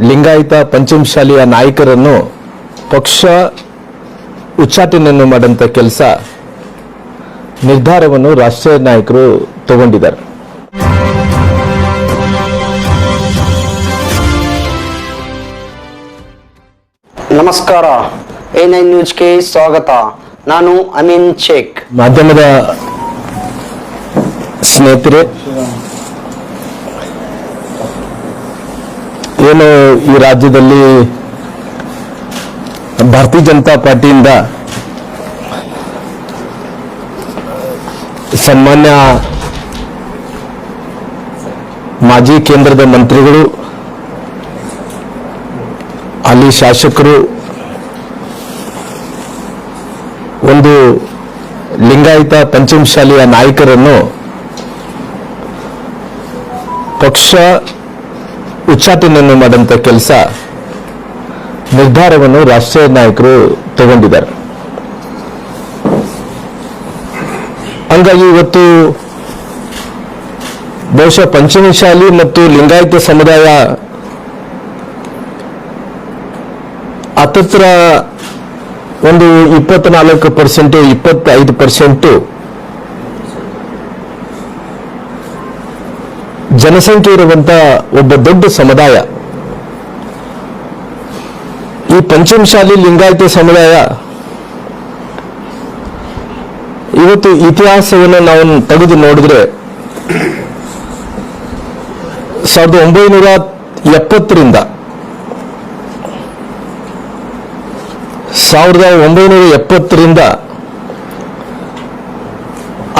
ಲಿಂಗಾಯತ ಪಂಚಮಶಾಲಿಯ ನಾಯಕರನ್ನು ಪಕ್ಷ ಉಚ್ಚಾಟನೆಯನ್ನು ಮಾಡಂತ ಕೆಲಸ ನಿರ್ಧಾರವನ್ನು ರಾಷ್ಟ್ರೀಯ ನಾಯಕರು ತಗೊಂಡಿದ್ದಾರೆ. ನಮಸ್ಕಾರ. ಎನ್ ಐ ನ್ಯೂಸ್ಗೆ ಸ್ವಾಗತ. ನಾನು ಅಮೀನ್ ಶೇಖ್. ಮಾಧ್ಯಮದ ಸ್ನೇಹಿತರೆ ಏನು ಈ ರಾಜ್ಯದಲ್ಲಿ ಭಾರತೀಯ ಜನತಾ ಪಾರ್ಟಿಯಿಂದ ಸನ್ಮಾನ್ಯ ಮಾಜಿ ಕೇಂದ್ರದ ಮಂತ್ರಿಗಳು, ಅಲ್ಲಿ ಶಾಸಕರು, ಒಂದು ಲಿಂಗಾಯತ ಪಂಚಮಶಾಲಿಯ ನಾಯಕರನ್ನು ಪಕ್ಷ ಉಚ್ಚಾಟನೆಯನ್ನು ಮಾಡಿದಂಥ ಕೆಲಸ ನಿರ್ಧಾರವನ್ನು ರಾಷ್ಟ್ರೀಯ ನಾಯಕರು ತಗೊಂಡಿದ್ದಾರೆ. ಹಂಗಾಗಿ ಇವತ್ತು ಬಹುಶಃ ಪಂಚಮಶಾಲಿ ಮತ್ತು ಲಿಂಗಾಯತ ಸಮುದಾಯ ಅತತ್ರ ಒಂದು ಇಪ್ಪತ್ನಾಲ್ಕು ಪರ್ಸೆಂಟ್ ಇಪ್ಪತ್ತೈದು ಪರ್ಸೆಂಟು ಜನಸಂಖ್ಯೆ ಇರುವಂತ ಒಬ್ಬ ದೊಡ್ಡ ಸಮುದಾಯ. ಈ ಪಂಚಮಶಾಲಿ ಲಿಂಗಾಯತ ಸಮುದಾಯ ಇವತ್ತು ಇತಿಹಾಸವನ್ನು ನಾವು ತೆಗೆದು ನೋಡಿದ್ರೆ ಸಾವಿರದ ಒಂಬೈನೂರ ಎಪ್ಪತ್ತರಿಂದ ಸಾವಿರದ ಒಂಬೈನೂರ ಎಪ್ಪತ್ತರಿಂದ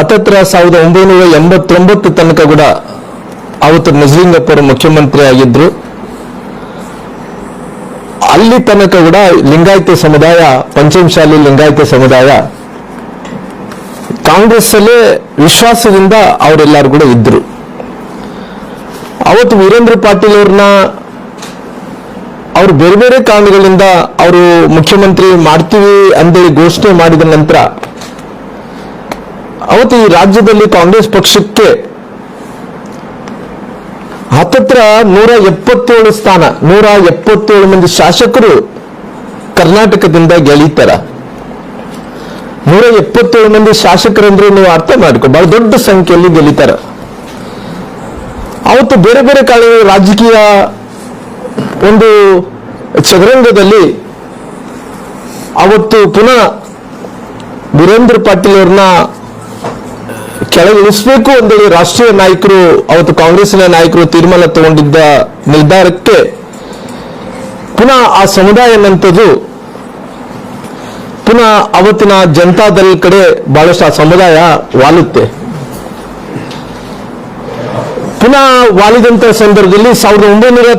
ಅತತ್ರ ಸಾವಿರದ ಒಂಬೈನೂರ ಎಂಬತ್ತೊಂಬತ್ತು ತನಕ ಕೂಡ ಅವತ್ತು ನಜರಿಂಗಪ್ಪ ಅವರು ಮುಖ್ಯಮಂತ್ರಿ ಆಗಿದ್ರು ಅಲ್ಲಿ ತನಕ ಕೂಡ ಲಿಂಗಾಯತ ಸಮುದಾಯ ಪಂಚಮಶಾಲಿ ಲಿಂಗಾಯತ ಸಮುದಾಯ ಕಾಂಗ್ರೆಸ್ ಅಲ್ಲೇ ವಿಶ್ವಾಸದಿಂದ ಅವರೆಲ್ಲರೂ ಕೂಡ ಇದ್ರು. ಅವತ್ತು ವೀರೇಂದ್ರ ಪಾಟೀಲ್ ಅವ್ರನ್ನ ಅವರು ಬೇರೆ ಬೇರೆ ಕಾರಣಗಳಿಂದ ಅವರು ಮುಖ್ಯಮಂತ್ರಿ ಮಾಡ್ತೀವಿ ಅಂತೇಳಿ ಘೋಷಣೆ ಮಾಡಿದ ನಂತರ, ಅವತ್ತು ಈ ರಾಜ್ಯದಲ್ಲಿ ಕಾಂಗ್ರೆಸ್ ಪಕ್ಷಕ್ಕೆ ಹತ್ತತ್ರ ನೂರ ಎಪ್ಪತ್ತೇಳು ಸ್ಥಾನ, ನೂರ ಎಪ್ಪತ್ತೇಳು ಮಂದಿ ಶಾಸಕರು ಕರ್ನಾಟಕದಿಂದ ಗೆಳೀತಾರ. ನೂರ ಎಪ್ಪತ್ತೇಳು ಮಂದಿ ಶಾಸಕರಂದ್ರೆ ನೀವು ಅರ್ಥ ಮಾಡ್ಕೊ, ಬಹಳ ದೊಡ್ಡ ಸಂಖ್ಯೆಯಲ್ಲಿ ಗೆಲ್ಲಿತಾರ ಅವತ್ತು ಬೇರೆ ಬೇರೆ ಕಾಲ ರಾಜಕೀಯ ಒಂದು ಚದುರಂಗದಲ್ಲಿ ಅವತ್ತು ಪುನಃ ವೀರೇಂದ್ರ ಪಾಟೀಲ್ ಅವ್ರನ್ನ ಕೆಳಗಿಳಿಸಬೇಕು ಅಂತೇಳಿ ರಾಷ್ಟ್ರೀಯ ನಾಯಕರು, ಅವತ್ತು ಕಾಂಗ್ರೆಸ್ನ ನಾಯಕರು ತೀರ್ಮಾನ ತಗೊಂಡಿದ್ದ ನಿರ್ಧಾರಕ್ಕೆ ಪುನಃ ಆ ಸಮುದಾಯ ನಂತದ್ದು ಪುನಃ ಅವತ್ತಿನ ಜನತಾದಲ್ ಕಡೆ ಬಹಳಷ್ಟು ಆ ಸಮುದಾಯ ವಾಲುತ್ತೆ. ಪುನಃ ವಾಲಿದಂತ ಸಂದರ್ಭದಲ್ಲಿ ಸಾವಿರದ ಒಂಬೈನೂರ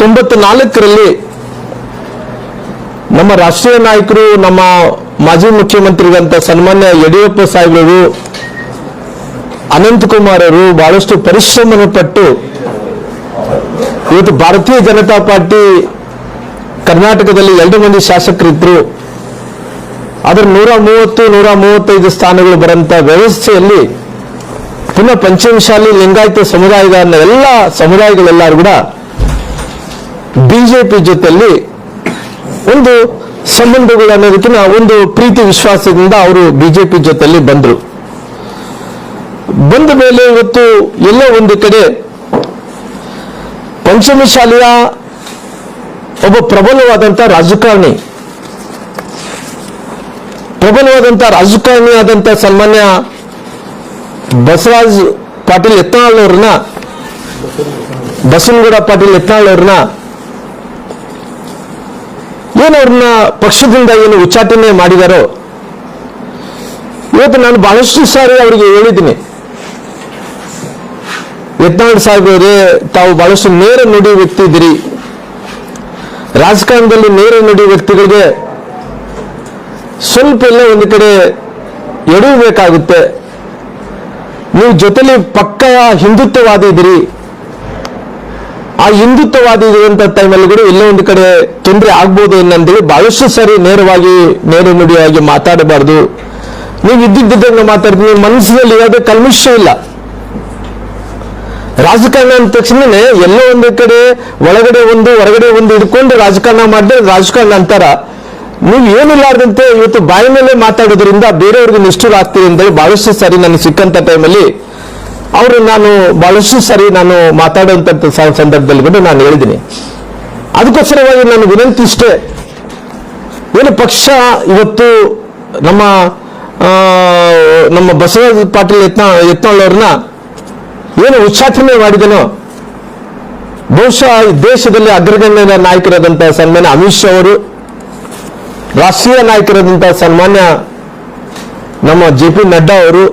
ತೊಂಬತ್ತ ನಾಲ್ಕರಲ್ಲಿ ನಮ್ಮ ರಾಷ್ಟ್ರೀಯ ನಾಯಕರು, ನಮ್ಮ ಮಾಜಿ ಮುಖ್ಯಮಂತ್ರಿಗಳಂತ ಸನ್ಮಾನ್ಯ ಯಡಿಯೂರಪ್ಪ ಸಾಹೇಬರು ಅನಂತಕುಮಾರ್ ಅವರು ಬಹಳಷ್ಟು ಪರಿಶ್ರಮ ಪಟ್ಟು ಇವತ್ತು ಭಾರತೀಯ ಜನತಾ ಪಾರ್ಟಿ ಕರ್ನಾಟಕದಲ್ಲಿ ಎರಡು ಮಂದಿ ಶಾಸಕರಿದ್ರು. ಅದರ ನೂರ ಮೂವತ್ತು, ನೂರ ಮೂವತ್ತೈದು ಸ್ಥಾನಗಳು ಬರಂತ ವ್ಯವಸ್ಥೆಯಲ್ಲಿ ಪುನಃ ಪಂಚಮಶಾಲಿ ಲಿಂಗಾಯತ ಸಮುದಾಯದ ಎಲ್ಲ ಸಮುದಾಯಗಳೆಲ್ಲರೂ ಕೂಡ ಬಿಜೆಪಿ ಜೊತೆಯಲ್ಲಿ ಒಂದು ಸಂಬಂಧಗಳು ಅನ್ನೋದಕ್ಕಿಂತ ಒಂದು ಪ್ರೀತಿ ವಿಶ್ವಾಸದಿಂದ ಅವರು ಬಿಜೆಪಿ ಜೊತೆಯಲ್ಲಿ ಬಂದರು. ಬಂದ ಮೇಲೆ ಇವತ್ತು ಎಲ್ಲ ಒಂದು ಕಡೆ ಪಂಚಮಶಾಲಿಯ ಒಬ್ಬ ಪ್ರಬಲವಾದಂಥ ರಾಜಕಾರಣಿ ಪ್ರಬಲವಾದಂಥ ರಾಜಕಾರಣಿ ಆದಂಥ ಸನ್ಮಾನ್ಯ ಬಸವರಾಜ್ ಪಾಟೀಲ್ ಯತ್ನಾಳ್ ಅವ್ರನ್ನ ಬಸವನಗೌಡ ಪಾಟೀಲ್ ಯತ್ನಾಳ್ ಏನವ್ರನ್ನ ಪಕ್ಷದಿಂದ ಏನು ಉಚ್ಚಾಟನೆ ಮಾಡಿದಾರೋ, ಇವತ್ತು ನಾನು ಬಹಳಷ್ಟು ಸಾರಿ ಅವರಿಗೆ ಹೇಳಿದ್ದೀನಿ. ಯತ್ನಾಳ್ ಸಾಹೇಬ್ರವರೇ ತಾವು ಬಹಳಷ್ಟು ನೇರ ನುಡಿ ವ್ಯಕ್ತಿ ಇದ್ದೀರಿ. ರಾಜಕಾರಣದಲ್ಲಿ ನೇರ ನುಡಿ ವ್ಯಕ್ತಿಗಳಿಗೆ ಸ್ವಲ್ಪ ಎಲ್ಲ ಒಂದು ಕಡೆ ಎಡವಬೇಕಾಗುತ್ತೆ ನೀವು ಜೊತೆಲಿ ಪಕ್ಕ ಹಿಂದುತ್ವವಾದಿ ಇದ್ದೀರಿ. ಆ ಹಿಂದುತ್ವವಾದಿ ಇರುವಂತ ಟೈಮಲ್ಲಿ ಕೂಡ ಎಲ್ಲೋ ಒಂದು ಕಡೆ ತೊಂದರೆ ಆಗ್ಬೋದು ಅನ್ನಂದೇಳಿ ಬಹಳಷ್ಟು ಸರಿ ನೇರವಾಗಿ ನೇರ ನುಡಿಯಾಗಿ ಮಾತಾಡಬಾರ್ದು. ನೀವು ಇದ್ದಿದ್ದಂಗೆ ಮಾತಾಡ್ತೀನಿ, ನಿಮ್ಮ ಮನಸ್ಸಿನಲ್ಲಿ ಯಾವುದೇ ಕಲ್ಮಿಷ ಇಲ್ಲ. ರಾಜಕಾರಣ ಅಂದ ತಕ್ಷಣನೇ ಎಲ್ಲೋ ಒಂದು ಕಡೆ, ಒಳಗಡೆ ಒಂದು, ಹೊರಗಡೆ ಒಂದು ಇಟ್ಕೊಂಡು ರಾಜಕಾರಣ ಮಾಡಿದ್ರೆ ರಾಜಕಾರಣ ಅಂತಾರ. ನೀವು ಏನಿಲ್ಲಾರ್ದಂತೆ ಇವತ್ತು ಬಾಯಿ ಮೇಲೆ ಮಾತಾಡೋದ್ರಿಂದ ಬೇರೆಯವ್ರಿಗೆ ನಿಷ್ಠುರ ಆಗ್ತೀರಿ ಅಂತೇಳಿ ಬಹಳಷ್ಟು ಸಾರಿ ನನಗೆ ಸಿಕ್ಕಂತ ಟೈಮಲ್ಲಿ ಅವರು ನಾನು ಬಹಳಷ್ಟು ಸಾರಿ ನಾನು ಮಾತಾಡುವಂತ ಸಂದರ್ಭದಲ್ಲಿ ಕೂಡ ನಾನು ಹೇಳಿದ್ದೀನಿ. ಅದಕ್ಕೋಸ್ಕರವಾಗಿ ನಾನು ವಿನಂತಿ ಇಷ್ಟೇ, ಏನು ಪಕ್ಷ ಇವತ್ತು ನಮ್ಮ ನಮ್ಮ ಬಸವರಾಜ ಪಾಟೀಲ್ ಯತ್ನ, ಯತ್ನಾಳ್ ಏನು ಉಚ್ಚಾಟನೆ ಮಾಡಿದನೋ? ಬಹುಶಃ ದೇಶದಲ್ಲಿ ಅಗ್ರಗಣ್ಯ ನಾಯಕರಾದಂತಹ ಸನ್ಮಾನ್ಯ ಅಮಿತ್ ಶಾ ಅವರು, ರಾಷ್ಟ್ರೀಯ ನಾಯಕರಾದಂತಹ ಸನ್ಮಾನ್ಯ ನಮ್ಮ ಜೆ ಪಿ ನಡ್ಡಾ ಅವರು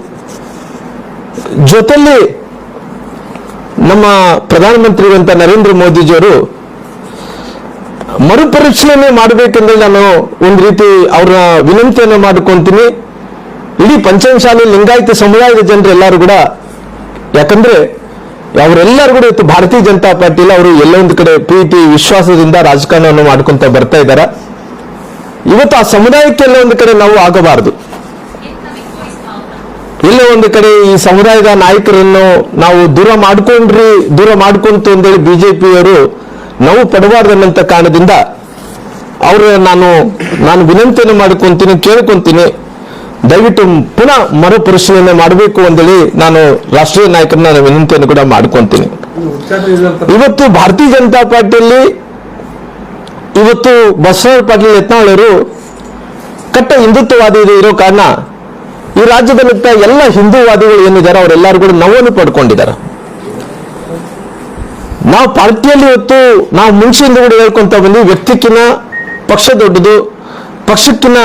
ಜೊತೆಯಲ್ಲಿ ನಮ್ಮ ಪ್ರಧಾನಮಂತ್ರಿಗಳಂತ ನರೇಂದ್ರ ಮೋದಿಜಿಯವರು ಮರುಪರೀಕ್ಷೆಯನ್ನೇ ಮಾಡಬೇಕೆಂದ್ರೆ ನಾನು ಒಂದು ರೀತಿ ಅವರ ವಿನಂತಿಯನ್ನು ಮಾಡಿಕೊಂತೀನಿ ಇಡೀ ಪಂಚಮಶಾಲಿ ಲಿಂಗಾಯತ ಸಮುದಾಯದ ಜನರು ಎಲ್ಲರೂ ಕೂಡ ಯಾಕಂದ್ರೆ ಅವರೆಲ್ಲರೂ ಕೂಡ ಇವತ್ತು ಭಾರತೀಯ ಜನತಾ ಪಾರ್ಟಿಲಿ ಅವರು ಎಲ್ಲೊಂದು ಕಡೆ ಪ್ರೀತಿ, ವಿಶ್ವಾಸದಿಂದ ರಾಜಕಾರಣವನ್ನು ಮಾಡ್ಕೊಂತ ಬರ್ತಾ ಇದ್ದಾರೆ ಇವತ್ತು ಆ ಸಮುದಾಯಕ್ಕೆ ಎಲ್ಲ ಒಂದು ಕಡೆ ನಾವು ಆಗಬಾರದು. ಎಲ್ಲೋ ಒಂದು ಕಡೆ ಈ ಸಮುದಾಯದ ನಾಯಕರನ್ನು ನಾವು ದೂರ ಮಾಡ್ಕೊಂಡ್ರಿ, ದೂರ ಮಾಡ್ಕೊಂತು ಅಂತೇಳಿ ಬಿಜೆಪಿಯವರು ನಾವು ಪಡಬಾರ್ದು ಅನ್ನಂತ ಕಾರಣದಿಂದ ಅವ್ರ ನಾನು ನಾನು ವಿನಂತಿಯನ್ನು ಮಾಡ್ಕೊಂತೀನಿ, ಕೇಳ್ಕೊಂತೀನಿ. ದಯವಿಟ್ಟು ಪುನಃ ಮರುಪರಿಶೀಲನೆ ಮಾಡಬೇಕು ಅಂತೇಳಿ ನಾನು ರಾಷ್ಟ್ರೀಯ ನಾಯಕರನ್ನ ನಾನು ವಿನಂತಿಯನ್ನು ಕೂಡ ಮಾಡ್ಕೊಂತೀನಿ. ಇವತ್ತು ಭಾರತೀಯ ಜನತಾ ಪಾರ್ಟಿಯಲ್ಲಿ ಇವತ್ತು ಬಸವರಾಜ ಪಾಟೀಲ್ ಯತ್ನಾಳರು ಕಟ್ಟ ಹಿಂದುತ್ವವಾದಿ ಇರೋ ಕಾರಣ ಈ ರಾಜ್ಯದಲ್ಲಿದ್ದ ಎಲ್ಲ ಹಿಂದೂವಾದಿಗಳು ಏನಿದ್ದಾರೆ ಅವರೆಲ್ಲರೂ ಕೂಡ ನೋವನ್ನು ಪಡ್ಕೊಂಡಿದ್ದಾರೆ. ನಾವು ಪಾರ್ಟಿಯಲ್ಲಿ ಇವತ್ತು ನಾವು ಮುಂಚೆಯಿಂದ ಕೂಡ ಹೇಳ್ಕೊಂತ ಬಂದ್ವಿ ವ್ಯಕ್ತಿಕ್ಕಿನ ಪಕ್ಷ ದೊಡ್ಡದು ಪಕ್ಷಕ್ಕಿನ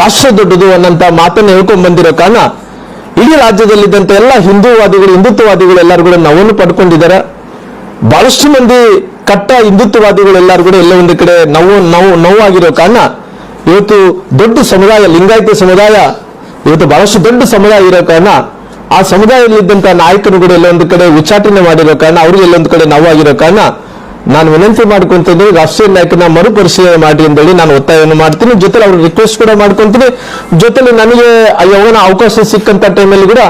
ರಾಷ್ಟ್ರ ದೊಡ್ಡದು ಅನ್ನಂತ ಮಾತನ್ನು ಹೇಳ್ಕೊಂಡ್ ಬಂದಿರೋ ಕಾರಣ ಇಡೀ ರಾಜ್ಯದಲ್ಲಿದ್ದಂಥ ಎಲ್ಲ ಹಿಂದೂವಾದಿಗಳು, ಹಿಂದುತ್ವವಾದಿಗಳು ಎಲ್ಲರೂ ಕೂಡ ನೋವನ್ನು ಪಡ್ಕೊಂಡಿದ್ದಾರೆ. ಬಹಳಷ್ಟು ಮಂದಿ ಕಟ್ಟ ಹಿಂದುತ್ವವಾದಿಗಳು ಎಲ್ಲರೂ ಕೂಡ ಎಲ್ಲ ಒಂದು ಕಡೆ ನೋವು ನೋವು, ನೋವಾಗಿರೋ ಕಾರಣ ಇವತ್ತು ದೊಡ್ಡ ಸಮುದಾಯ, ಲಿಂಗಾಯತ ಸಮುದಾಯ ಇವತ್ತು ಬಹಳಷ್ಟು ದೊಡ್ಡ ಸಮುದಾಯ ಇರೋ ಕಾರಣ ಆ ಸಮುದಾಯದಲ್ಲಿದ್ದಂತ ನಾಯಕರು ಕೂಡ ಎಲ್ಲೊಂದು ಕಡೆ ಉಚ್ಚಾಟನೆ ಮಾಡಿರೋ ಕಾರಣ ಅವ್ರಿಗೆ ಎಲ್ಲೊಂದು ಕಡೆ ನೋವಾಗಿರೋ ಕಾರಣ ನಾನು ವಿನಂತಿ ಮಾಡ್ಕೊಂತೀನಿ ರಾಷ್ಟ್ರೀಯ ನಾಯಕನ ಮರುಪರಿಶೀಲನೆ ಮಾಡಿ ಅಂತೇಳಿ ನಾನು ಒತ್ತಾಯವನ್ನು ಮಾಡ್ತೀನಿ. ಜೊತೆಲಿ ಅವ್ರ ರಿಕ್ವೆಸ್ಟ್ ಕೂಡ ಮಾಡ್ಕೊಂತೀನಿ. ಜೊತೆಲಿ ನನಗೆ ಯಾವನ ಅವಕಾಶ ಸಿಕ್ಕಂತ ಟೈಮಲ್ಲಿ ಕೂಡ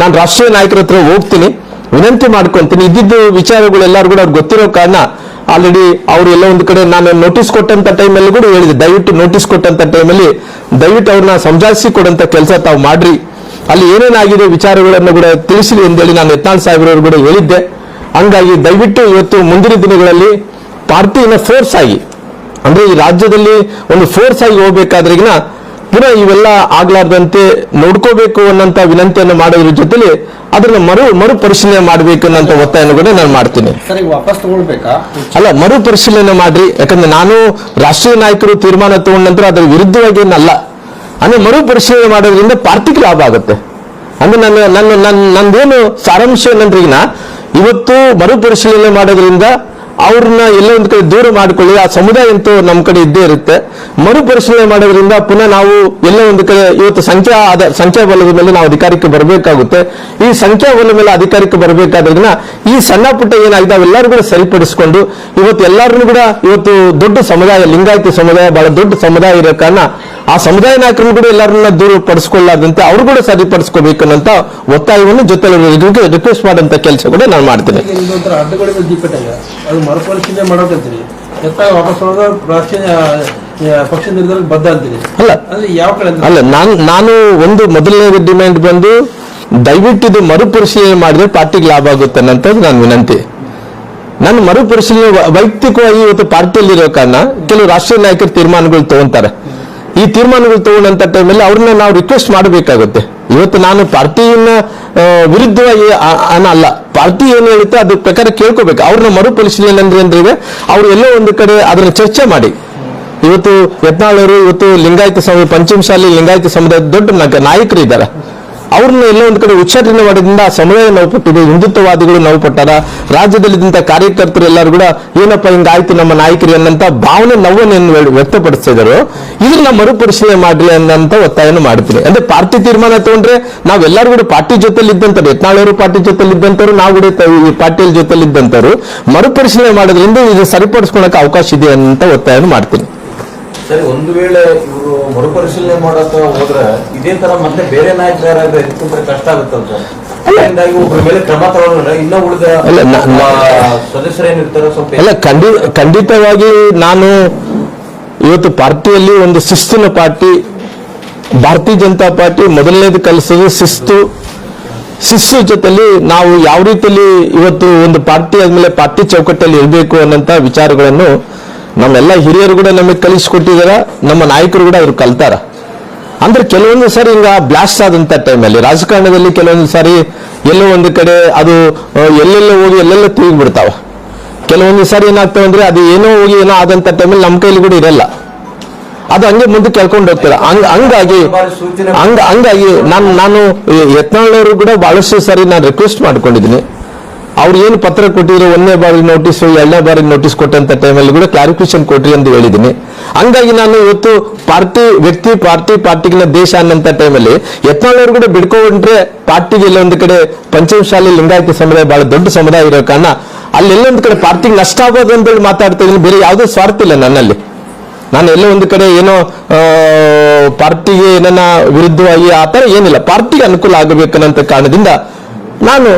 ನಾನು ರಾಷ್ಟ್ರೀಯ ನಾಯಕರ ಹತ್ರ ಹೋಗ್ತೀನಿ. ವಿನಂತಿ ಮಾಡ್ಕೊಂತೀನಿ. ಇದ್ದಿದ್ದು ವಿಚಾರಗಳು ಎಲ್ಲರೂ ಕೂಡ ಅವ್ರಿಗೆ ಗೊತ್ತಿರೋ ಕಾರಣ ಆಲ್ರೆಡಿ ಅವರು ಎಲ್ಲ ಒಂದು ಕಡೆ ನಾನು ನೋಟಿಸ್ ಕೊಟ್ಟಂತ ಟೈಮಲ್ಲಿ ಕೂಡ ಹೇಳಿದೆ ದಯವಿಟ್ಟು ನೋಟಿಸ್ ಕೊಟ್ಟಂತ ಟೈಮಲ್ಲಿ ದಯವಿಟ್ಟು ಅವ್ರನ್ನ ಸಮಜಾಯಿಸಿ ಕೊಡಂತ ಕೆಲಸ ತಾವು ಮಾಡ್ರಿ. ಅಲ್ಲಿ ಏನೇನಾಗಿದೆ ವಿಚಾರಗಳನ್ನು ಕೂಡ ತಿಳಿಸಿ ಅಂತೇಳಿ ನಾನು ಯತ್ನಾಳ್ ಸಾಹೇಬ್ರವ್ರು ಕೂಡ ಹೇಳಿದ್ದೆ. ಹಂಗಾಗಿ ದಯವಿಟ್ಟು ಇವತ್ತು ಮುಂದಿನ ದಿನಗಳಲ್ಲಿ ಪಾರ್ಟಿನ ಫೋರ್ಸ್ ಆಗಿ ಅಂದ್ರೆ ಈ ರಾಜ್ಯದಲ್ಲಿ ಒಂದು ಫೋರ್ಸ್ ಆಗಿ ಹೋಗ್ಬೇಕಾದ್ರಿಗಿನ ಪುನಃ ಇವೆಲ್ಲ ಆಗ್ಲಾರ್ದಂತೆ ನೋಡ್ಕೋಬೇಕು ಅನ್ನಂತ ವಿನಂತಿಯನ್ನು ಮಾಡೋದ್ರ ಜೊತೆಲಿ ಅದನ್ನ ಮರು ಮರುಪರಿಶೀಲನೆ ಮಾಡಬೇಕು ಅನ್ನೋಂತ ಒತ್ತಾಯನ ಕೂಡ ನಾನು ಮಾಡ್ತೀನಿ. ಅಲ್ಲ ಮರು ಪರಿಶೀಲನೆ ಮರುಪರಿಶೀಲನೆ ಮಾಡ್ರಿ. ಯಾಕಂದ್ರೆ ನಾನು ರಾಷ್ಟ್ರೀಯ ನಾಯಕರು ತೀರ್ಮಾನ ತಗೊಂಡ ನಂತರ ಅದರ ವಿರುದ್ಧವಾಗಿ ಏನಲ್ಲ. ಅಂದ್ರೆ ಮರುಪರಿಶೀಲನೆ ಮಾಡೋದ್ರಿಂದ ಪಾರ್ಟಿಗೆ ಲಾಭ ಆಗುತ್ತೆ. ಅಂದ್ರೆ ನನ್ನ ನನ್ನ ನನ್ನ ನಂದೇನು ಸಾರಾಂಶ ಏನಂದ್ರೆ ಈಗ ಇವತ್ತು ಮರುಪರಿಶೀಲನೆ ಮಾಡೋದ್ರಿಂದ ಅವ್ರನ್ನ ಎಲ್ಲ ಒಂದು ಕಡೆ ದೂರ ಮಾಡ್ಕೊಳ್ಳಿ. ಆ ಸಮುದಾಯ ಅಂತೂ ನಮ್ಮ ಕಡೆ ಇದ್ದೇ ಇರುತ್ತೆ. ಮರುಪರಿಶೀಲನೆ ಮಾಡೋದ್ರಿಂದ ಪುನಃ ನಾವು ಎಲ್ಲ ಒಂದು ಕಡೆ ಇವತ್ತು ಸಂಖ್ಯಾ ಆದ ಸಂಖ್ಯಾಬಲದ ಮೇಲೆ ನಾವು ಅಧಿಕಾರಕ್ಕೆ ಬರಬೇಕಾಗುತ್ತೆ. ಈ ಸಂಖ್ಯಾ ಬಲದ ಮೇಲೆ ಅಧಿಕಾರಕ್ಕೆ ಬರಬೇಕಾದ್ರಿಂದ ಈ ಸಣ್ಣ ಪುಟ್ಟ ಏನಾಗಿದೆ ಅವೆಲ್ಲರೂ ಕೂಡ ಸರಿಪಡಿಸಿಕೊಂಡು ಇವತ್ತು ಎಲ್ಲರೂ ಕೂಡ ಇವತ್ತು ದೊಡ್ಡ ಸಮುದಾಯ, ಲಿಂಗಾಯತ ಸಮುದಾಯ, ಬಹಳ ದೊಡ್ಡ ಸಮುದಾಯ ಇರೋ ಕಾರಣ ಆ ಸಮುದಾಯ ನಾಯಕರನ್ನು ಕೂಡ ಎಲ್ಲರನ್ನ ದೂರ ಪಡಿಸ್ಕೊಳ್ಳಾದಂತೆ ಅವರು ಕೂಡ ಸರಿಪಡಿಸ್ಕೋಬೇಕು ಅನ್ನೋಂತ ಒತ್ತಾಯವನ್ನು ಜೊತೆ ರಿಕ್ವೆಸ್ಟ್ ಮಾಡಂತ ಕೆಲಸ ಕೂಡ ನಾನು ಮಾಡ್ತೇನೆ. ಅಲ್ಲ. ನಾನು ನಾನು ಒಂದು ಮೊದಲನೇ ಡಿಮ್ಯಾಂಡ್ ಬಂದು ದಯವಿಟ್ಟು ಇದು ಮರುಪರಿಶೀಲನೆ ಮಾಡಿದ್ರೆ ಪಾರ್ಟಿಗೆ ಲಾಭ ಆಗುತ್ತೆ ಅಂತ ನಾನು ವಿನಂತಿ. ನಾನು ಮರುಪರಿಶೀಲನೆ ವೈಯಕ್ತಿಕವಾಗಿ ಇವತ್ತು ಪಾರ್ಟಿಯಲ್ಲಿರೋ ಕಾರಣ ಕೆಲವು ರಾಷ್ಟ್ರೀಯ ನಾಯಕರು ತೀರ್ಮಾನಗಳು ತಗೊಂತಾರೆ. ಈ ತೀರ್ಮಾನಗಳು ತಗೊಂಡಂತ ಟೈಮಲ್ಲಿ ಅವ್ರನ್ನ ನಾವು ರಿಕ್ವೆಸ್ಟ್ ಮಾಡಬೇಕಾಗುತ್ತೆ. ಇವತ್ತು ನಾನು ಪಾರ್ಟಿಯನ್ನ ವಿರುದ್ಧವಾಗಿ ಅಲ್ಲ, ಪಾರ್ಟಿ ಏನು ಹೇಳುತ್ತೆ ಅದ್ರ ಪ್ರಕಾರ ಕೇಳ್ಕೋಬೇಕು. ಅವ್ರನ್ನ ಮರುಪರಿಶೀಲನೆ ಅಂದ್ರೆ ಅಂದ್ರೆ ಅವ್ರು ಎಲ್ಲೋ ಒಂದು ಕಡೆ ಅದನ್ನ ಚರ್ಚೆ ಮಾಡಿ. ಇವತ್ತು ಯತ್ನಾಳರು, ಇವತ್ತು ಲಿಂಗಾಯತ ಸಮುದಾಯ ಪಂಚಮಶಾಲಿ ಲಿಂಗಾಯತ ಸಮುದಾಯದ ದೊಡ್ಡ ನಾಯಕ- ನಾಯಕರು ಇದ್ದಾರೆ ಅವ್ರನ್ನ ಎಲ್ಲ ಒಂದು ಕಡೆ ಉಚ್ಚಾಟನೆ ಮಾಡೋದ್ರಿಂದ ಆ ಸಮುದಾಯ ನೋವು ಪಟ್ಟಿದೆ, ಹಿಂದುತ್ವವಾದಿಗಳು ನೋವು ಪಟ್ಟಾರ. ರಾಜ್ಯದಲ್ಲಿದ್ದಂಥ ಕಾರ್ಯಕರ್ತರು ಎಲ್ಲರೂ ಕೂಡ ಏನಪ್ಪ ಹಿಂಗಾಯ್ತು ನಮ್ಮ ನಾಯಕರು ಅನ್ನಂತ ಭಾವನೆ ನೋವನ್ನು ವ್ಯಕ್ತಪಡಿಸಿದರು ಇದನ್ನ ಮರುಪರಿಶೀಲನೆ ಮಾಡ್ರಿ ಅನ್ನಂತ ಒತ್ತಾಯನ ಮಾಡ್ತೀನಿ. ಅಂದ್ರೆ ಪಾರ್ಟಿ ತೀರ್ಮಾನ ತಗೊಂಡ್ರೆ ನಾವೆಲ್ಲರೂ ಕೂಡ ಪಾರ್ಟಿ ಜೊತೆಲಿ ಇದ್ದಂತವ್ರು ಯತ್ನಾಳವರು ಪಾರ್ಟಿ ಜೊತೆಲಿ ಇದ್ದಂಥವ್ರು ನಾವು ಕೂಡ ಈ ಪಾರ್ಟಿಯಲ್ಲಿ ಜೊತೆಲಿ ಇದ್ದಂಥವ್ರು ಮರುಪರಿಶೀಲನೆ ಮಾಡೋದ್ರಿಂದ ಇದು ಸರಿಪಡಿಸ್ಕೊಳಕ್ಕೆ ಅವಕಾಶ ಇದೆ ಅಂತ ಒತ್ತಾಯನ ಮಾಡ್ತೀನಿ. ಸರಿ ಒಂದು ವೇಳೆ ಇವರು ಮರುಪರಿಶೀಲನೆ ಮಾಡಕ ಹೋದ್ರೆ ಇದೇ ತರ ಮತ್ತೆ ಬೇರೆ ನಾಯಕರು ಯಾರಾದ್ರೂ ಎತ್ಕೊಂಡ್ರೆ ಕಷ್ಟ ಆಗುತ್ತೆ ಸರ್ ಅದರಿಂದಾಗಿ ಒಬ್ಬರ ಮೇಲೆ ಕ್ರಮ ತಗೊಳ್ಳೋಣ ಇನ್ನ ಉಳಿದ ಅಲ್ಲ, ಖಂಡಿತವಾಗಿ ನಾನು ಇವತ್ತು ಪಾರ್ಟಿಯಲ್ಲಿ ಒಂದು ಶಿಸ್ತಿನ ಪಾರ್ಟಿ ಭಾರತೀಯ ಜನತಾ ಪಾರ್ಟಿ ಮೊದಲನೇದು ಕಲಿಸೋದು ಶಿಸ್ತು. ಶಿಸ್ತು ಜೊತೆಲಿ ನಾವು ಯಾವ ರೀತಿಯಲ್ಲಿ ಇವತ್ತು ಒಂದು ಪಾರ್ಟಿ ಆದ್ಮೇಲೆ ಪಾರ್ಟಿ ಚೌಕಟ್ಟಲ್ಲಿ ಇರಬೇಕು ಅನ್ನೋಂಥ ವಿಚಾರಗಳನ್ನು ನಮ್ಮೆಲ್ಲ ಹಿರಿಯರು ಕೂಡ ನಮಗೆ ಕಲಿಸ್ಕೊಟ್ಟಿದಾರ, ನಮ್ಮ ನಾಯಕರು ಕೂಡ ಅವ್ರು ಕಲ್ತಾರ. ಅಂದ್ರೆ ಕೆಲವೊಂದು ಸಾರಿ ಹಿಂಗ ಬ್ಲಾಸ್ಟ್ ಆದಂತ ಟೈಮಲ್ಲಿ ರಾಜಕಾರಣದಲ್ಲಿ ಕೆಲವೊಂದು ಸಾರಿ ಎಲ್ಲೋ ಒಂದು ಕಡೆ ಅದು ಎಲ್ಲೆಲ್ಲೋ ಹೋಗಿ ಎಲ್ಲೆಲ್ಲೋ ತೂಗಿ ಬಿಡ್ತಾವ ಕೆಲವೊಂದು ಸಾರಿ ಏನಾಗ್ತವೆ ಅಂದ್ರೆ ಅದು ಏನೋ ಹೋಗಿ ಏನೋ ಆದಂತ ಟೈಮಲ್ಲಿ ನಮ್ಮ ಕೈಲಿ ಕೂಡ ಇರಲ್ಲ. ಅದು ಹಂಗೆ ಮುಂದೆ ಕೇಳ್ಕೊಂಡು ಹೋಗ್ತಾರೆ. ಹಂಗ, ಹಂಗಾಗಿ ಹಂಗ, ಹಂಗಾಗಿ ನಾನು ನಾನು ಯತ್ನಾಳವರು ಕೂಡ ಬಹಳಷ್ಟು ಸಾರಿ ನಾನು ರಿಕ್ವೆಸ್ಟ್ ಮಾಡ್ಕೊಂಡಿದ್ದೀನಿ. ಅವ್ರು ಏನು ಪತ್ರ ಕೊಟ್ಟಿದ್ರು ಒಂದನೇ ಬಾರಿ ನೋಟಿಸ್ ಎರಡನೇ ಬಾರಿ ನೋಟಿಸ್ ಕೊಟ್ಟಂತ ಟೈಮಲ್ಲಿ ಕೂಡ ಕ್ಲಾರಿಫಿಕೇಶನ್ ಕೊಟ್ರಿ ಅಂತ ಹೇಳಿದ್ದೀನಿ. ಹಂಗಾಗಿ ನಾನು ಇವತ್ತು ಪಾರ್ಟಿ ವ್ಯಕ್ತಿ ಪಾರ್ಟಿ ಪಾರ್ಟಿಗಿನ ದೇಶ ಅನ್ನಂತ ಟೈಮಲ್ಲಿ ಎತ್ತಾಳವ್ರು ಕೂಡ ಬಿಡ್ಕೊಂಡ್ರೆ ಪಾರ್ಟಿಗೆ ಎಲ್ಲ ಒಂದು ಕಡೆ ಪಂಚಮಶಾಲಿ ಲಿಂಗಾಯತ ಸಮುದಾಯ ಬಹಳ ದೊಡ್ಡ ಸಮುದಾಯ ಇರೋ ಕಾರಣ ಅಲ್ಲಿ ಎಲ್ಲೊಂದು ಕಡೆ ಪಾರ್ಟಿಗೆ ನಷ್ಟ ಆಗೋದು ಅಂತೇಳಿ ಮಾತಾಡ್ತಾ ಇದ್ದೀನಿ ಬೇರೆ ಯಾವುದೇ ಸ್ವಾರ್ಥ ಇಲ್ಲ ನನ್ನಲ್ಲಿ. ನಾನು ಎಲ್ಲೋ ಒಂದು ಕಡೆ ಏನೋ ಪಾರ್ಟಿಗೆ ಏನನ್ನ ವಿರುದ್ಧವಾಗಿ ಆ ಥರ ಏನಿಲ್ಲ. ಪಾರ್ಟಿಗೆ ಅನುಕೂಲ ಆಗಬೇಕನ್ನಂತ ಕಾರಣದಿಂದ ನಾನು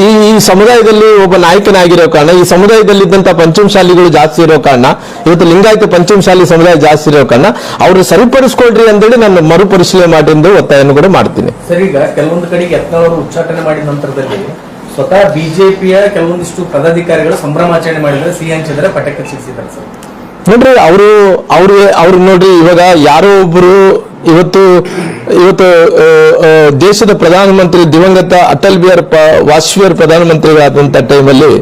ಈ- ಈ ಸಮುದಾಯದಲ್ಲಿ ಒಬ್ಬ ನಾಯಕನಾಗಿರೋ ಕಾರಣ ಈ ಸಮುದಾಯದಲ್ಲಿದ್ದಂಥ ಪಂಚಮಶಾಲಿಗಳು ಜಾಸ್ತಿ ಇರೋ ಕಾರಣ ಇವತ್ತು ಲಿಂಗಾಯತ ಪಂಚಮಶಾಲಿ ಸಮುದಾಯ ಜಾಸ್ತಿ ಇರೋ ಕಾರಣ ಅವರು ಸರಿಪಡಿಸ್ಕೊಳ್ರಿ ಅಂತೇಳಿ ನಾನು ಮರುಪರಿಶೀಲನೆ ಮಾಡಿ ಎಂದು ಒತ್ತಾಯವನ್ನು ಕೂಡ ಮಾಡ್ತೀನಿ. ಸರಿ ಈಗ ಕೆಲವೊಂದು ಕಡೆಗೆ ಯತ್ನವರು ಉಚ್ಚಾಟನೆ ಮಾಡಿದ ನಂತರದಲ್ಲಿ ಸ್ವತಃ ಬಿಜೆಪಿಯ ಕೆಲವೊಂದಿಷ್ಟು ಪದಾಧಿಕಾರಿಗಳು ಸಂಭ್ರಮಾಚರಣೆ ಮಾಡಿದ್ರೆ ಸಿಎಂ ಚಂದ್ರ ಪಟಕ್ಕೆ ಸಿಡಿಸಿದ್ದಾರೆ ಸರ್. ನೋಡ್ರಿ ಅವರು ಅವ್ರಿಗೆ ಅವ್ರು ನೋಡ್ರಿ ಇವಾಗ ಯಾರೋ ಒಬ್ರು ಇವತ್ತು ಇವತ್ತು ದೇಶದ ಪ್ರಧಾನಮಂತ್ರಿ ದಿವಂಗತ ಅಟಲ್ ಬಿಹಾರಿ ವಾಜಪೇಯಿ ಪ್ರಧಾನಮಂತ್ರಿಗಳಾದಂಥ ಟೈಮಲ್ಲಿ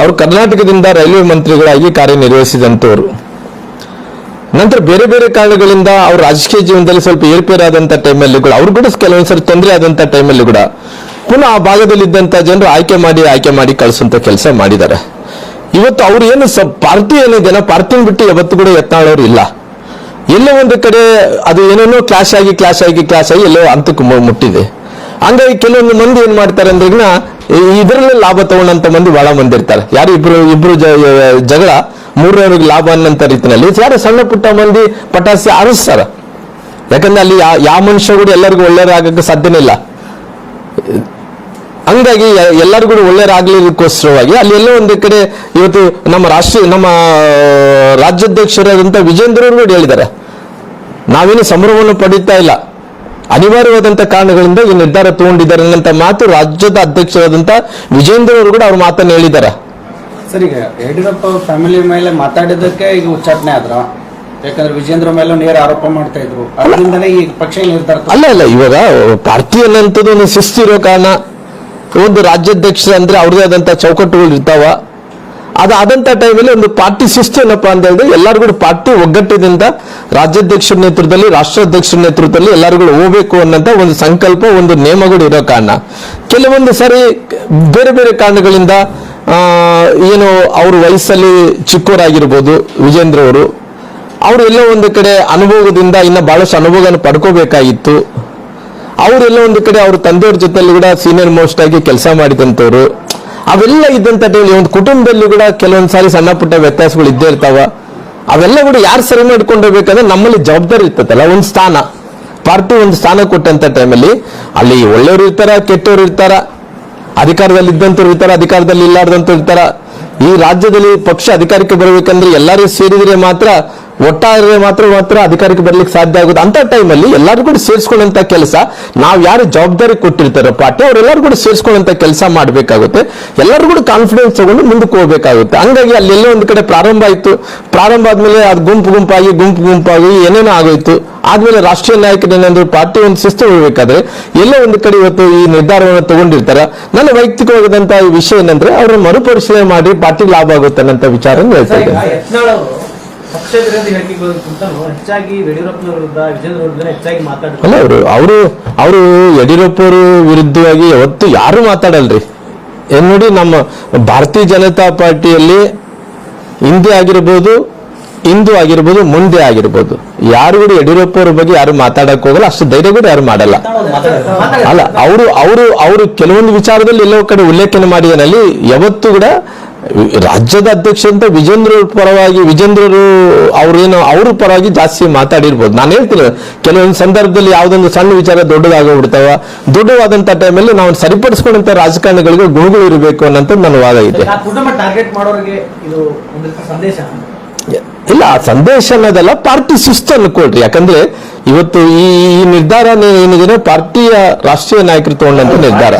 ಅವರು ಕರ್ನಾಟಕದಿಂದ ರೈಲ್ವೆ ಮಂತ್ರಿಗಳಾಗಿ ಕಾರ್ಯನಿರ್ವಹಿಸಿದಂಥವ್ರು. ನಂತರ ಬೇರೆ ಬೇರೆ ಕಾರಣಗಳಿಂದ ಅವ್ರ ರಾಜಕೀಯ ಜೀವನದಲ್ಲಿ ಸ್ವಲ್ಪ ಏರ್ಪೇರಾದಂಥ ಟೈಮಲ್ಲಿ ಕೂಡ, ಅವ್ರು ಕೂಡ ಕೆಲವೊಂದ್ಸರಿ ತೊಂದರೆ ಆದಂಥ ಟೈಮಲ್ಲಿ ಕೂಡ ಪುನಃ ಆ ಭಾಗದಲ್ಲಿದ್ದಂಥ ಜನರು ಆಯ್ಕೆ ಮಾಡಿ ಆಯ್ಕೆ ಮಾಡಿ ಕಳಿಸುವಂತ ಕೆಲಸ ಮಾಡಿದ್ದಾರೆ. ಇವತ್ತು ಅವ್ರು ಏನು ಪಾರ್ಟಿ ಏನಿದೆ ಪಾರ್ಟಿನ ಬಿಟ್ಟು ಯಾವತ್ತು ಕೂಡ ಯತ್ನಾಳವ್ರು ಇಲ್ಲ. ಎಲ್ಲೋ ಒಂದು ಕಡೆ ಅದು ಏನೇನೋ ಕ್ಲಾಶ್ ಆಗಿ ಕ್ಲಾಶ್ ಆಗಿ ಕ್ಲಾಶ್ ಆಗಿ ಎಲ್ಲೋ ಹಂತಕ್ಕೆ ಮುಟ್ಟಿದೆ. ಹಂಗಾಗಿ ಕೆಲವೊಂದು ಮಂದಿ ಏನ್ ಮಾಡ್ತಾರೆ ಅಂದ್ರೆ ಈಗ ಇದರಲ್ಲೇ ಲಾಭ ತಗೊಂಡಂತ ಮಂದಿ ಬಹಳ ಮಂದಿ ಇರ್ತಾರೆ. ಯಾರು ಇಬ್ರು ಇಬ್ರು ಜಗಳ ಮೂರನೇವ್ರಿಗೆ ಲಾಭ ಅನ್ನಂತ ರೀತಿನಲ್ಲಿ. ಯಾರು ಸಣ್ಣ ಪುಟ್ಟ ಮಂದಿ ಪಟಾಸಿ ಆರಿಸ್ತಾರ. ಯಾಕಂದ್ರೆ ಅಲ್ಲಿ ಯಾವ ಮನುಷ್ಯ ಕೂಡ ಎಲ್ಲರಿಗೂ ಒಳ್ಳೆಯದಾಗಕ್ಕೆ ಸಾಧ್ಯನೇ ಇಲ್ಲ. ಹಂಗಾಗಿ ಎಲ್ಲರಿಗೂ ಕೂಡ ಒಳ್ಳೆಯರಾಗ್ಲಿಕ್ಕೋಸ್ಕರವಾಗಿ ಅಲ್ಲಿ ಎಲ್ಲೋ ಒಂದು ಕಡೆ ಇವತ್ತು ನಮ್ಮ ರಾಷ್ಟ್ರೀಯ ನಮ್ಮ ರಾಜ್ಯಾಧ್ಯಕ್ಷರಾದಂಥ ವಿಜೇಂದ್ರ ಅವರು ಕೂಡ ಹೇಳಿದ್ದಾರೆ. ನಾವೇನು ಸಂಭ್ರಮವನ್ನು ಪಡೀತಾ ಇಲ್ಲ. ಅನಿವಾರ್ಯವಾದಂಥ ಕಾರಣಗಳಿಂದ ಈ ನಿರ್ಧಾರ ತಗೊಂಡಿದ್ದಾರೆ ಅನ್ನಂತ ಮಾತು ರಾಜ್ಯದ ಅಧ್ಯಕ್ಷರಾದಂಥ ವಿಜೇಂದ್ರ ಅವರು ಕೂಡ ಅವ್ರ ಮಾತನ್ನು ಹೇಳಿದ್ದಾರೆ. ಸರಿ ಈಗ ಯಡಿಯೂರಪ್ಪ ಫ್ಯಾಮಿಲಿ ಮೇಲೆ ಮಾತಾಡಿದ್ದಕ್ಕೆ ಈಗ ಉಚ್ಚಾಟನೆ ಆದ್ರ? ಯಾಕಂದ್ರೆ ವಿಜೇಂದ್ರ ಮೇಲೆ ನೇರ ಆರೋಪ ಮಾಡ್ತಾ ಇದ್ರು. ಅದರಿಂದನೇ ಈ ಪಕ್ಷ ನಿರ್ಧಾರ ಅಲ್ಲ ಅಲ್ಲ ಇವಾಗ ಪಾರ್ಟಿ ಅನ್ನಂಥದ್ದು ಒಂದು ಶಿಸ್ತು ಇರೋ ಕಾರಣ ಒಂದು ರಾಜ್ಯಾಧ್ಯಕ್ಷ ಅಂದ್ರೆ ಅವ್ರದೇ ಆದಂತ ಚೌಕಟ್ಟುಗಳು ಇರ್ತಾವ. ಅದಾದಂತ ಟೈಮಲ್ಲಿ ಒಂದು ಪಾರ್ಟಿ ಶಿಸ್ತು ಏನಪ್ಪಾ ಅಂತ ಹೇಳಿದ್ರೆ ಎಲ್ಲರೂ ಕೂಡ ಪಾರ್ಟಿ ಒಗ್ಗಟ್ಟಿನಿಂದ ರಾಜ್ಯಾಧ್ಯಕ್ಷರ ನೇತೃತ್ವದಲ್ಲಿ, ರಾಷ್ಟ್ರಾಧ್ಯಕ್ಷರ ನೇತೃತ್ವದಲ್ಲಿ ಎಲ್ಲರೂ ಕೂಡ ಹೋಗ್ಬೇಕು ಅನ್ನೋಂಥ ಒಂದು ಸಂಕಲ್ಪ, ಒಂದು ನಿಯಮಗಳು ಇರೋ ಕಾರಣ. ಕೆಲವೊಂದು ಸಾರಿ ಬೇರೆ ಬೇರೆ ಕಾರಣಗಳಿಂದ ಏನು ಅವ್ರ ವಯಸ್ಸಲ್ಲಿ ಚಿಕ್ಕವರಾಗಿರ್ಬೋದು ವಿಜೇಂದ್ರ ಅವರು ಅವರು ಎಲ್ಲೋ ಒಂದು ಕಡೆ ಅನುಭವದಿಂದ ಇನ್ನ ಬಹಳಷ್ಟು ಅನುಭವವನ್ನು ಪಡ್ಕೋಬೇಕಾಗಿತ್ತು. ಅವರೆಲ್ಲ ಒಂದು ಕಡೆ ಅವ್ರ ತಂದೆಯವ್ರ ಜೊತೆಯಲ್ಲಿ ಕೂಡ ಸೀನಿಯರ್ ಮೋಸ್ಟ್ ಆಗಿ ಕೆಲಸ ಮಾಡಿದಂಥವ್ರು, ಅವೆಲ್ಲ ಇದ್ದಂತ ಟೈಮಲ್ಲಿ ಒಂದು ಕುಟುಂಬದಲ್ಲಿ ಕೂಡ ಕೆಲವೊಂದು ಸಾರಿ ಸಣ್ಣ ಪುಟ್ಟ ವ್ಯತ್ಯಾಸಗಳು ಇದ್ದೇ ಇರ್ತಾವ. ಅವೆಲ್ಲ ಕೂಡ ಯಾರು ಸರಿ ಮಾಡ್ಕೊಂಡು ಹೋಗ್ಬೇಕಂದ್ರೆ ನಮ್ಮಲ್ಲಿ ಜವಾಬ್ದಾರಿ ಇರ್ತದಲ್ಲ, ಒಂದು ಸ್ಥಾನ. ಪಾರ್ಟಿ ಒಂದು ಸ್ಥಾನ ಕೊಟ್ಟಂತ ಟೈಮಲ್ಲಿ ಅಲ್ಲಿ ಒಳ್ಳೆಯವರು ಇರ್ತಾರ, ಕೆಟ್ಟವರು ಇರ್ತಾರ, ಅಧಿಕಾರದಲ್ಲಿ ಇದ್ದಂಥವ್ರು ಇರ್ತಾರ, ಅಧಿಕಾರದಲ್ಲಿ ಇಲ್ಲಾರ್ದಂಥವ್ರು ಇರ್ತಾರ. ಈ ರಾಜ್ಯದಲ್ಲಿ ಪಕ್ಷ ಅಧಿಕಾರಕ್ಕೆ ಬರಬೇಕಂದ್ರೆ ಎಲ್ಲರೂ ಸೇರಿದ್ರೆ ಮಾತ್ರ ಒಟ್ಟಾರೆ ಮಾತ್ರ ಮಾತ್ರ ಅಧಿಕಾರಕ್ಕೆ ಬರ್ಲಿಕ್ಕೆ ಸಾಧ್ಯ ಆಗುತ್ತೆ ಅಂತ ಟೈಮಲ್ಲಿ ಎಲ್ಲರೂ ಕೂಡ ಸೇರಿಸ್ಕೊಳ್ಳುವಂತ ಕೆಲಸ ನಾವು ಯಾರು ಜವಾಬ್ದಾರಿ ಕೊಟ್ಟಿರ್ತಾರೋ ಪಾರ್ಟಿ ಅವರೆಲ್ಲರೂ ಕೂಡ ಸೇರಿಸ್ಕೊಳ್ಳುವಂತ ಕೆಲಸ ಮಾಡಬೇಕಾಗುತ್ತೆ. ಎಲ್ಲರೂ ಕೂಡ ಕಾನ್ಫಿಡೆನ್ಸ್ ತಗೊಂಡು ಮುಂದಕ್ಕೆ ಹೋಗ್ಬೇಕಾಗುತ್ತೆ. ಹಂಗಾಗಿ ಅಲ್ಲೆಲ್ಲೋ ಒಂದು ಕಡೆ ಪ್ರಾರಂಭ ಆಯ್ತು. ಪ್ರಾರಂಭ ಆದ್ಮೇಲೆ ಅದು ಗುಂಪು ಗುಂಪಾಗಿ ಗುಂಪು ಗುಂಪಾಗಿ ಏನೇನೋ ಆಗೋಯ್ತು. ಆದ್ಮೇಲೆ ರಾಷ್ಟ್ರೀಯ ನಾಯಕರು ಏನಂದ್ರೆ ಪಾರ್ಟಿ ಒಂದು ಶಿಸ್ತು ಹೋಗ್ಬೇಕಾದ್ರೆ ಎಲ್ಲೋ ಒಂದು ಕಡೆ ಇವತ್ತು ಈ ನಿರ್ಧಾರವನ್ನು ತಗೊಂಡಿರ್ತಾರೆ. ನನ್ನ ವೈಯಕ್ತಿಕವಾದಂತಹ ವಿಷಯ ಏನಂದ್ರೆ ಅವ್ರನ್ನ ಮರುಪರಿಶೀಲನೆ ಮಾಡಿ ಪಾರ್ಟಿಗೆ ಲಾಭ ಆಗುತ್ತೆ ಅನ್ನೋ ವಿಚಾರ ಹೇಳ್ತಾ ಸರ್, ಈಗ ಇದ್ದೇನೆ ಯತ್ನಾಳ್ ಅವರು ಪಕ್ಷ ವಿರೋಧಿ ಹೇಳಿಕೆಗಳಿಗಿಂತ ಹೆಚ್ಚಾಗಿ ಯಡಿಯೂರಪ್ಪನ ವಿರುದ್ಧ ವಿಜೇಂದ್ರ ವಿರುದ್ಧ ಹೆಚ್ಚಾಗಿ ಮಾತಾಡಿದ್ರು ಅಲ್ಲ ಅವರು ಅವರು ಅವರು ಯಡಿಯೂರಪ್ಪ ಅವರು ವಿರುದ್ಧವಾಗಿ ಯಾವತ್ತು ಯಾರು ಮಾತಾಡಲ್ರಿ. ಏನ್ ನೋಡಿ ನಮ್ಮ ಭಾರತೀಯ ಜನತಾ ಪಾರ್ಟಿಯಲ್ಲಿ ಹಿಂದೆ ಆಗಿರ್ಬೋದು ಹಿಂದೂ ಆಗಿರ್ಬೋದು ಮುಂದೆ ಆಗಿರ್ಬೋದು. ಯಾರು ಕೂಡ ಯಡಿಯೂರಪ್ಪ ಅವ್ರ ಬಗ್ಗೆ ಯಾರು ಮಾತಾಡಕ್ ಹೋಗಲ್ಲ ಅಷ್ಟು ಧೈರ್ಯ ಕೂಡ ಯಾರು ಮಾಡಲ್ಲ. ಅಲ್ಲ ಅವರು ಅವರು ಅವರು ಕೆಲವೊಂದು ವಿಚಾರದಲ್ಲಿ ಎಲ್ಲೋ ಕಡೆ ಉಲ್ಲೇಖನ ಮಾಡಿದನಲ್ಲಿ ಯಾವತ್ತೂ ಕೂಡ ರಾಜ್ಯದ ಅಧ್ಯಕ್ಷ ಅಂತ ವಿಜೇಂದ್ರ ಪರವಾಗಿ ವಿಜೇಂದ್ರರು ಅವ್ರೇನು ಅವ್ರ ಪರವಾಗಿ ಜಾಸ್ತಿ ಮಾತಾಡಿರ್ಬೋದು. ನಾನು ಹೇಳ್ತೀನಿ ಕೆಲವೊಂದು ಸಂದರ್ಭದಲ್ಲಿ ಯಾವುದೊಂದು ಸಣ್ಣ ವಿಚಾರ ದೊಡ್ಡದಾಗೋಗ್ಬಿಡ್ತಾವ. ದೊಡ್ಡವಾದಂತ ಟೈಮಲ್ಲಿ ನಾವು ಸರಿಪಡಿಸ್ಕೊಂಡಂತ ರಾಜಕಾರಣಿಗಳಿಗೆ ಗುಣಗಳು ಇರಬೇಕು ಅನ್ನೋಂಥ ನನ್ನ ವಾದ ಇದೆ. ಇಲ್ಲ ಆ ಸಂದೇಶ ಅನ್ನೋದಲ್ಲ ಪಾರ್ಟಿ ಸುಸ್ತು ಅನ್ಕೊಳ್ರಿ ಯಾಕಂದ್ರೆ ಇವತ್ತು ಈ ಈ ನಿರ್ಧಾರ ಏನಿದೆ ಪಾರ್ಟಿಯ ರಾಷ್ಟ್ರೀಯ ನಾಯಕರು ತಗೊಂಡಂತ ನಿರ್ಧಾರ.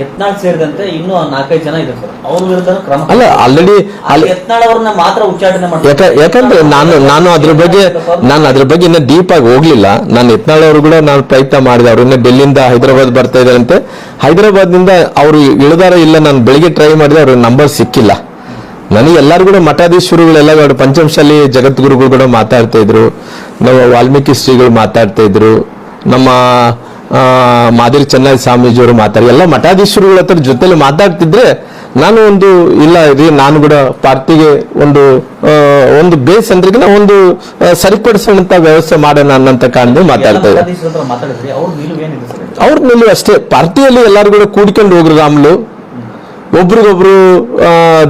ಯತ್ನಾಳ್ ಸೇರಿದಂತೆ ಇನ್ನೂ ನಾಲ್ಕೈದು ಜನ ಇದೆ ಸರ್. ಅವ್ರ ವಿರುದ್ಧ ಕ್ರಮ ಅಲ್ಲ ಆಲ್ರೆಡಿ ಅಲ್ಲಿ ಯತ್ನಾಳ್ ಅವ್ರನ್ನ ಮಾತ್ರ ಉಚ್ಚಾಟನೆ ಯಾಕ ಯಾಕಂದ್ರೆ ನಾನು ನಾನು ಅದ್ರ ಬಗ್ಗೆ ನಾನು ಅದ್ರ ಬಗ್ಗೆ ಇನ್ನ ಡೀಪ್ ಆಗಿ ಹೋಗ್ಲಿಲ್ಲ. ನಾನು ಯತ್ನಾಳ್ ಅವರು ಕೂಡ ನಾನು ಪ್ರಯತ್ನ ಮಾಡಿದೆ. ಅವ್ರು ಡೆಲ್ಲಿಂದ ಡೆಲ್ಲಿಯಿಂದ ಹೈದರಾಬಾದ್ ಬರ್ತಾ ಇದಾರಂತೆ ಹೈದರಾಬಾದ್ನಿಂದ ಅವರು ಇಳಿದಾರ ಇಲ್ಲ ನಾನು ಬೆಳಿಗ್ಗೆ ಟ್ರೈ ಮಾಡಿದೆ ಅವ್ರ ನಂಬರ್ ಸಿಕ್ಕಿಲ್ಲ. ನನಗೆ ಎಲ್ಲರೂ ಕೂಡ ಮಠಾಧೀಶರುಗಳೆಲ್ಲ ಅವ್ರು ಪಂಚಮಶಾಲಿ ಜಗದ್ಗುರುಗಳು ಕೂಡ ಮಾತಾಡ್ತಾ ಇದ್ರು. ನಮ್ಮ ವಾಲ್ಮೀಕಿ ಶ್ರೀಗಳು ಮಾತಾಡ್ತಾ ಇದ್ರು. ನಮ್ಮ ಮಾದಿರಿ ಚೆನ್ನೈ ಸ್ವಾಮೀಜಿಯವರು ಮಾತಾಡಿ. ಎಲ್ಲ ಮಠಾಧೀಶರುಗಳ ಹತ್ರ ಜೊತೆಲಿ ಮಾತಾಡ್ತಿದ್ರೆ ನಾನು ಒಂದು ಇಲ್ಲ ರೀ ನಾನು ಕೂಡ ಪಾರ್ಟಿಗೆ ಒಂದು ಒಂದು ಬೇಸ್ ಅಂದ್ರೆ ಒಂದು ಸರಿಪಡಿಸುವಂತ ವ್ಯವಸ್ಥೆ ಮಾಡೋಣ ಅನ್ನಂತ ಕಾರಣದಿಂದ ಮಾತಾಡ್ತಾ ಇದ್ದೆ ಮಠಾಧೀಶರ ಮಾತಾಡಿದ್ರಿ ಅವ್ರ ನಿಲುವು ನಿಲ್ಲು ಅಷ್ಟೇ. ಪಾರ್ಟಿಯಲ್ಲಿ ಎಲ್ಲರೂ ಕೂಡ ಕೂಡ್ಕೊಂಡು ಹೋಗ್ರಿ ರಾಮ್ಲು. ಒಬ್ರಿಗೊಬ್ರು